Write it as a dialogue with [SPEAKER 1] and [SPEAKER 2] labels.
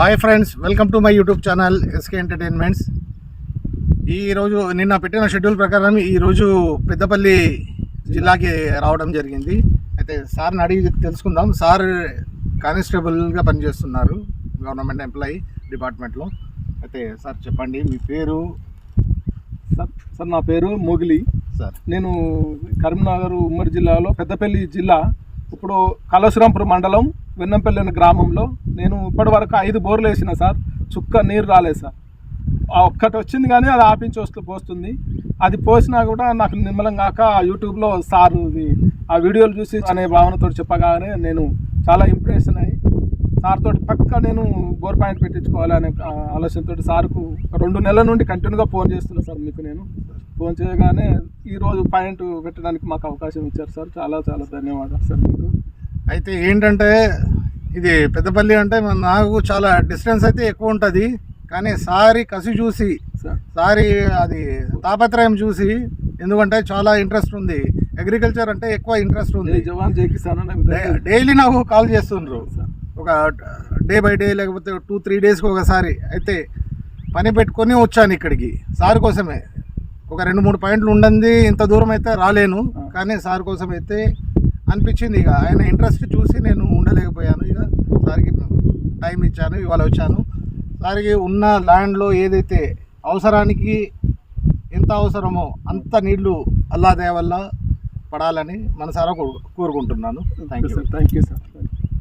[SPEAKER 1] Hi friends welcome to my YouTube channel SK entertainments. ఈరోజు నిన్న పెట్టిన షెడ్యూల్ ప్రకారం ఈరోజు పెద్దపల్లి జిల్లాకి రావడం జరిగింది. అయితే సార్ని అడిగి తెలుసుకుందాం. సార్ కానిస్టేబుల్గా పనిచేస్తున్నారు గవర్నమెంట్ ఎంప్లాయీ డిపార్ట్మెంట్లో. అయితే సార్ చెప్పండి మీ పేరు?
[SPEAKER 2] సార్ సార్ నా పేరు మోగిలి.
[SPEAKER 1] సార్.
[SPEAKER 2] నేను కరీంనగర్ ఉమ్మడి జిల్లాలో పెద్దపల్లి జిల్లా ఇప్పుడు కలసురంపురం మండలం వెన్నంపల్లి అనే గ్రామంలో నేను ఇప్పటి వరకు ఐదు బోర్లు వేసిన సార్ చుక్క నీరు రాలేదు సార్. ఒక్కటి వచ్చింది కానీ అది ఆపించి వస్తూ పోస్తుంది. అది పోసినా కూడా నాకు నిమ్మలం కాక యూట్యూబ్లో సార్ ఆ వీడియోలు చూసి అనే భావనతో చెప్పగానే నేను చాలా ఇంప్రెషన్ అయ్యి సార్తో పక్క నేను బోర్ పాయింట్ పెట్టించుకోవాలి అనే ఆ ఆలోచనతో సార్కు ఒక రెండు నెలల నుండి కంటిన్యూగా ఫోన్ చేస్తున్నా సార్ మీకు నేను. ఫోన్ చేయగానే ఈరోజు పాయింట్ పెట్టడానికి మాకు అవకాశం ఇచ్చారు సార్. చాలా చాలా ధన్యవాదాలు సార్ మీకు.
[SPEAKER 1] అయితే ఏంటంటే ఇది పెద్దపల్లి అంటే నాకు చాలా డిస్టెన్స్ అయితే ఎక్కువ ఉంటుంది. కానీ సారి కసి చూసి
[SPEAKER 2] సార్.
[SPEAKER 1] అది తాపత్రయం చూసి ఎందుకంటే చాలా ఇంట్రెస్ట్ ఉంది. అగ్రికల్చర్ అంటే ఎక్కువ ఇంట్రెస్ట్ ఉంది. డైలీ నాకు కాల్ చేస్తుండ్రు. ఒక డే బై డే లేకపోతే టూ త్రీ డేస్కి ఒకసారి అయితే పని పెట్టుకొని వచ్చాను ఇక్కడికి. సార్ కోసమే. ఒక రెండు మూడు పాయింట్లు ఉండండి ఇంత దూరం అయితే రాలేను. కానీ సార్ కోసం అయితే అనిపించింది ఇక. ఆయన ఇంట్రెస్ట్ చూసి నేను ఉండలేకపోయాను. ఇక సార్కి టైం ఇచ్చాను ఇవాళ వచ్చాను. సార్కి ఉన్న ల్యాండ్లో ఏదైతే అవసరానికి ఎంత అవసరమో అంత నీళ్ళు అల్లాదే వల్ల పడాలని మనసారా కోరుకుంటున్నాను. Thank you
[SPEAKER 2] sir thank you sir